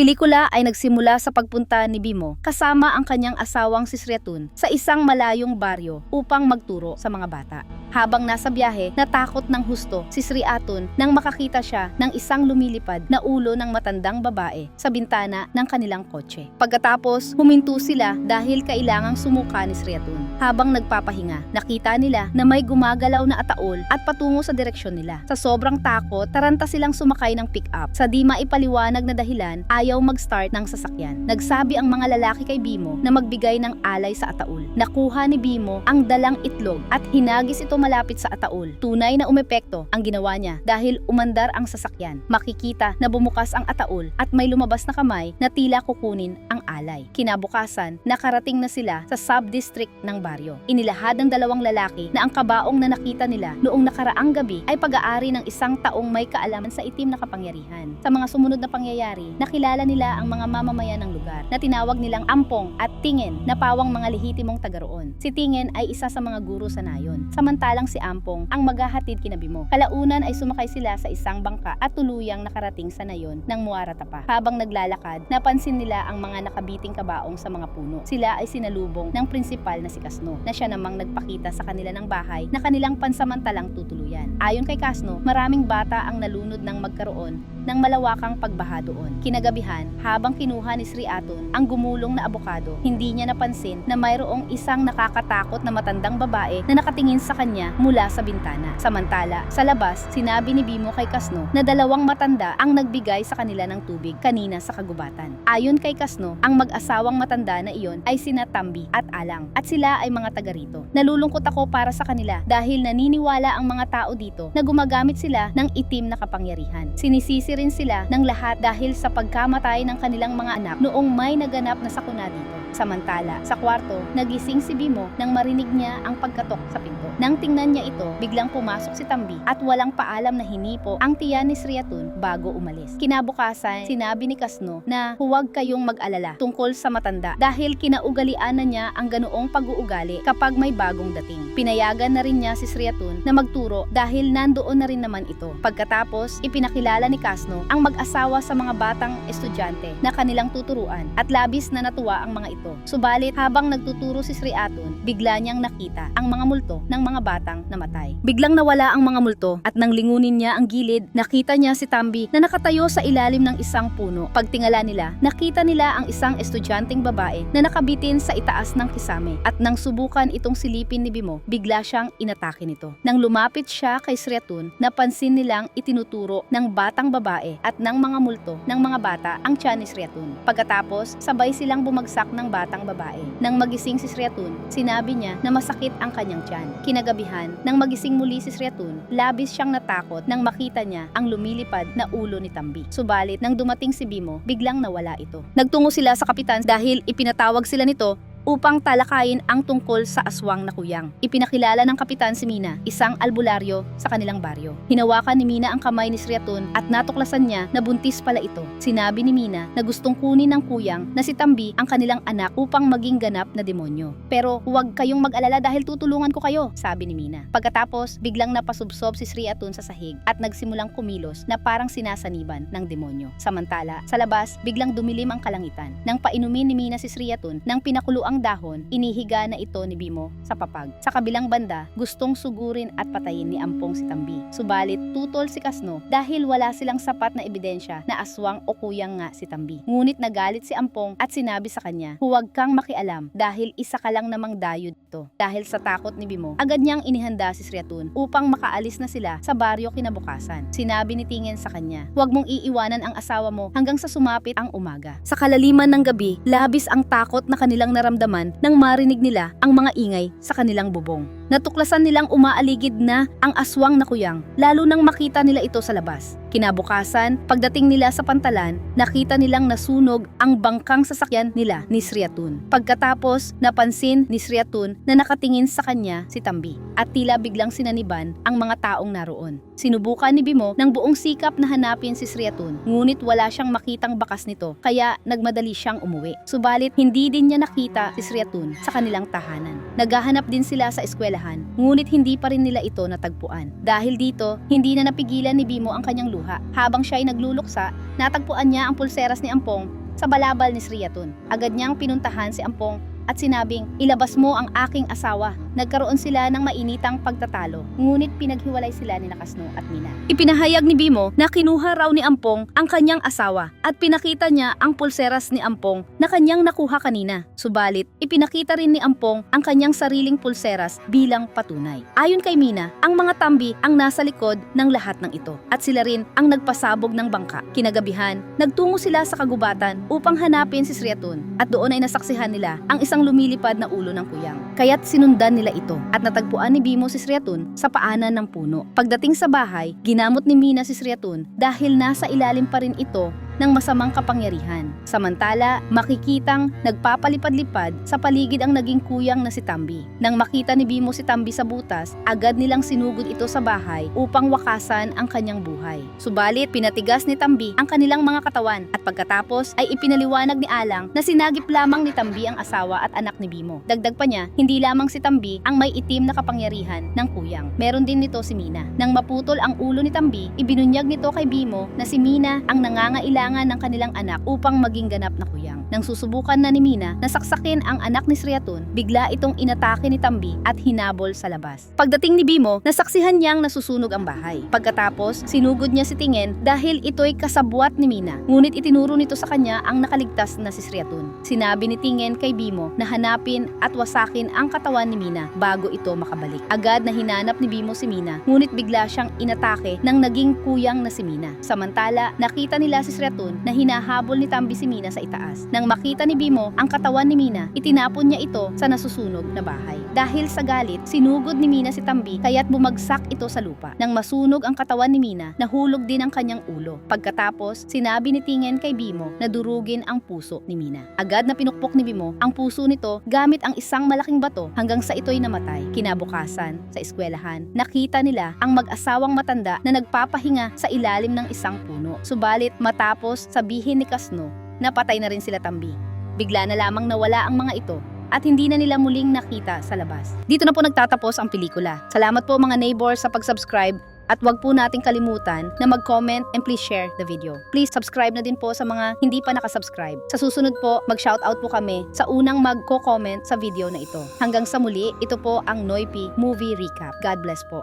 pelikula ay nagsimula sa pagpunta ni Bimo kasama ang kanyang asawang si Sriatun sa isang malayong baryo upang magturo sa mga bata. Habang nasa biyahe, natakot ng husto si Sri Atun nang makakita siya ng isang lumilipad na ulo ng matandang babae sa bintana ng kanilang kotse. Pagkatapos, huminto sila dahil kailangang sumuka ni Sri Atun. Habang nagpapahinga, nakita nila na may gumagalaw na ataol at patungo sa direksyon nila. Sa sobrang takot, taranta silang sumakay ng pick-up. Sa di maipaliwanag na dahilan, ayaw mag-start ng sasakyan. Nagsabi ang mga lalaki kay Bimo na magbigay ng alay sa ataol. Nakuha ni Bimo ang dalang itlog at hinagis ito malapit sa ataol. Tunay na umepekto ang ginawa niya dahil umandar ang sasakyan. Makikita na bumukas ang ataol at may lumabas na kamay na tila kukunin ang alay. Kinabukasan, nakarating na sila sa sub-district ng baryo. Inilahad ng dalawang lalaki na ang kabaong na nakita nila noong nakaraang gabi ay pag-aari ng isang taong may kaalaman sa itim na kapangyarihan. Sa mga sumunod na pangyayari, nakilala nila ang mga mamamayan ng lugar na tinawag nilang Ampong at Tingin na pawang mga lehitimong taga roon. Si Tingin ay isa sa mga guro sa nayon. Samantalang si Ampong ang maghahatid kina Bimo. Kalaunan ay sumakay sila sa isang bangka at tuluyang nakarating sa nayon ng Muaratapa. Habang naglalakad, napansin nila ang mga nakabiting kabaong sa mga puno. Sila ay sinalubong ng prinsipal na si Kasno na siya namang nagpakita sa kanila ng bahay na kanilang pansamantalang tutuluyan. Ayon kay Kasno, maraming bata ang nalunod ng magkaroon ng malawakang pagbaha doon. Kinagabihan, habang kinuha ni Sri Atun ang gumulong na abokado, hindi niya napansin na mayroong isang nakakatakot na matandang babae na nakatingin sa kanya mula sa bintana. Samantala, sa labas, sinabi ni Bimo kay Kasno na dalawang matanda ang nagbigay sa kanila ng tubig kanina sa kagubatan. Ayon kay Kasno, ang mag-asawang matanda na iyon ay sina Tambi at Alang at sila ay mga taga rito. Nalulungkot ako para sa kanila dahil naniniwala ang mga tao dito na gumagamit sila ng itim na kapangyarihan. Sinisisi rin sila ng lahat dahil sa pagkamatay ng kanilang mga anak noong may naganap na sakuna dito. Samantala, sa kwarto, nagising si Bimo nang marinig niya ang pagkatok sa pinto. Nang tingnan niya ito, biglang pumasok si Tambi at walang paalam na hinipo ang tiyan ni Sriatun bago umalis. Kinabukasan, sinabi ni Kasno na huwag kayong mag-alala tungkol sa matanda dahil kinaugalian na niya ang ganoong pag-uugali kapag may bagong dating. Pinayagan na rin niya si Sriatun na magturo dahil nandoon na rin naman ito. Pagkatapos, ipinakilala ni Kasno ang mag-asawa sa mga batang estudyante na kanilang tuturuan at labis na natuwa ang mga ito. Subalit habang nagtuturo si Sri Atun, bigla niyang nakita ang mga multo ng mga batang namatay. Biglang nawala ang mga multo at nang lingunin niya ang gilid, nakita niya si Tambi na nakatayo sa ilalim ng isang puno. Pagtingala nila, nakita nila ang isang estudyanteng babae na nakabitin sa itaas ng kisame at nang subukan itong silipin ni Bimo, bigla siyang inatake nito. Nang lumapit siya kay Sri Atun, napansin nilang itinuturo ng batang babae at ng mga multo ng mga bata ang tiyan ni Sri Atun. Pagkatapos, sabay silang bumagsak ng batang babae. Nang magising si Sriatun, sinabi niya na masakit ang kanyang tiyan. Kinagabihan, nang magising muli si Sriatun, labis siyang natakot nang makita niya ang lumilipad na ulo ni Tambi. Subalit, nang dumating si Bimo, biglang nawala ito. Nagtungo sila sa kapitan dahil ipinatawag sila nito upang talakayin ang tungkol sa aswang na kuyang. Ipinakilala ng kapitan si Mina, isang albularyo sa kanilang baryo. Hinawakan ni Mina ang kamay ni Sriatun at natuklasan niya na buntis pala ito. Sinabi ni Mina na gustong kunin ng kuyang na si Tambi ang kanilang anak upang maging ganap na demonyo. Pero huwag kayong mag-alala dahil tutulungan ko kayo, sabi ni Mina. Pagkatapos, biglang napasubsob si Sriatun sa sahig at nagsimulang kumilos na parang sinasaniban ng demonyo. Samantala, sa labas, biglang dumilim ang kalangitan. Nang painumin ni Mina si Sriatun ng pinakuluang ang dahon, inihiga na ito ni Bimo sa papag. Sa kabilang banda, gustong sugurin at patayin ni Ampong si Tambi. Subalit, tutol si Kasno dahil wala silang sapat na ebidensya na aswang o kuyang nga si Tambi. Ngunit nagalit si Ampong at sinabi sa kanya, huwag kang makialam dahil isa ka lang namang dayo dito. Dahil sa takot ni Bimo, agad niyang inihanda si Sriatun upang makaalis na sila sa baryo kinabukasan. Sinabi ni Tingen sa kanya, huwag mong iiwanan ang asawa mo hanggang sa sumapit ang umaga. Sa kalaliman ng gabi, labis ang takot na kanilang naramdaman nang marinig nila ang mga ingay sa kanilang bubong. Natuklasan nilang umaaligid na ang aswang na kuyang, lalo nang makita nila ito sa labas. Kinabukasan, pagdating nila sa pantalan, nakita nilang nasunog ang bangkang sasakyan nila ni Sriatun. Pagkatapos, napansin ni Sriatun na nakatingin sa kanya si Tambi at tila biglang sinaniban ang mga taong naroon. Sinubukan ni Bimo ng buong sikap na hanapin si Sriatun, ngunit wala siyang makitang bakas nito, kaya nagmadali siyang umuwi. Subalit, hindi din niya nakita si Sriatun sa kanilang tahanan. Naghahanap din sila sa eskwelahan eskwelahan, ngunit hindi pa rin nila ito natagpuan. Dahil dito, hindi na napigilan ni Bimo ang kanyang luha. Habang siya ay nagluluksa, natagpuan niya ang pulseras ni Ampong sa balabal ni Sriatun. Agad niyang pinuntahan si Ampong at sinabing, ilabas mo ang aking asawa. Nagkaroon sila ng mainitang pagtatalo, ngunit pinaghiwalay sila ni Nakasno at Mina. Ipinahayag ni Bimo na kinuha raw ni Ampong ang kanyang asawa at pinakita niya ang pulseras ni Ampong na kanyang nakuha kanina. Subalit, ipinakita rin ni Ampong ang kanyang sariling pulseras bilang patunay. Ayon kay Mina, ang mga tambi ang nasa likod ng lahat ng ito at sila rin ang nagpasabog ng bangka. Kinagabihan, nagtungo sila sa kagubatan upang hanapin si Sriatun at doon ay nasaksihan nila ang isang lumilipad na ulo ng kuyang. Kaya't sinundan nila ito at natagpuan ni Bimo si Sriatun sa paanan ng puno. Pagdating sa bahay, ginamot ni Mina si Sriatun dahil nasa ilalim pa rin ito ng masamang kapangyarihan. Samantala, makikitang nagpapalipad-lipad sa paligid ang naging kuyang na si Tambi. Nang makita ni Bimo si Tambi sa butas, agad nilang sinugod ito sa bahay upang wakasan ang kanyang buhay. Subalit, pinatigas ni Tambi ang kanilang mga katawan at pagkatapos ay ipinaliwanag ni Alang na sinagip lamang ni Tambi ang asawa at anak ni Bimo. Dagdag pa niya, hindi lamang si Tambi ang may itim na kapangyarihan ng kuyang. Meron din nito si Mina. Nang maputol ang ulo ni Tambi, ibinunyag nito kay Bimo na si Mina ang nangangailangan ng kanilang anak upang maging ganap na kuyang. Nang susubukan na ni Mina na saksakin ang anak ni Sriatun, bigla itong inatake ni Tambi at hinabol sa labas. Pagdating ni Bimo, nasaksihan niyang nasusunog ang bahay. Pagkatapos, sinugod niya si Tingen dahil ito'y kasabwat ni Mina. Ngunit itinuro nito sa kanya ang nakaligtas na si Sriatun. Sinabi ni Tingen kay Bimo na hanapin at wasakin ang katawan ni Mina bago ito makabalik. Agad na hinanap ni Bimo si Mina, ngunit bigla siyang inatake ng naging kuyang na si Mina. Samantala, nakita nila si Sriatun na hinahabol ni Tambi si Mina sa itaas. Nang makita ni Bimo ang katawan ni Mina, itinapon niya ito sa nasusunog na bahay. Dahil sa galit, sinugod ni Mina si Tambi kaya't bumagsak ito sa lupa. Nang masunog ang katawan ni Mina, nahulog din ang kanyang ulo. Pagkatapos, sinabi ni Tingen kay Bimo na durugin ang puso ni Mina. Agad na pinukpok ni Bimo ang puso nito gamit ang isang malaking bato hanggang sa ito'y namatay. Kinabukasan, sa eskwelahan, nakita nila ang mag-asawang matanda na nagpapahinga sa ilalim ng isang puno. Subalit matapos sabihin ni Kasno, napatay na rin sila Tambi. Bigla na lamang nawala ang mga ito at hindi na nila muling nakita sa labas. Dito na po nagtatapos ang pelikula. Salamat po mga neighbors sa pag-subscribe at wag po nating kalimutan na mag-comment and please share the video. Please subscribe na din po sa mga hindi pa nakasubscribe. Sa susunod po, mag-shoutout po kami sa unang magko-comment sa video na ito. Hanggang sa muli, ito po ang Noipi Movie Recap. God bless po.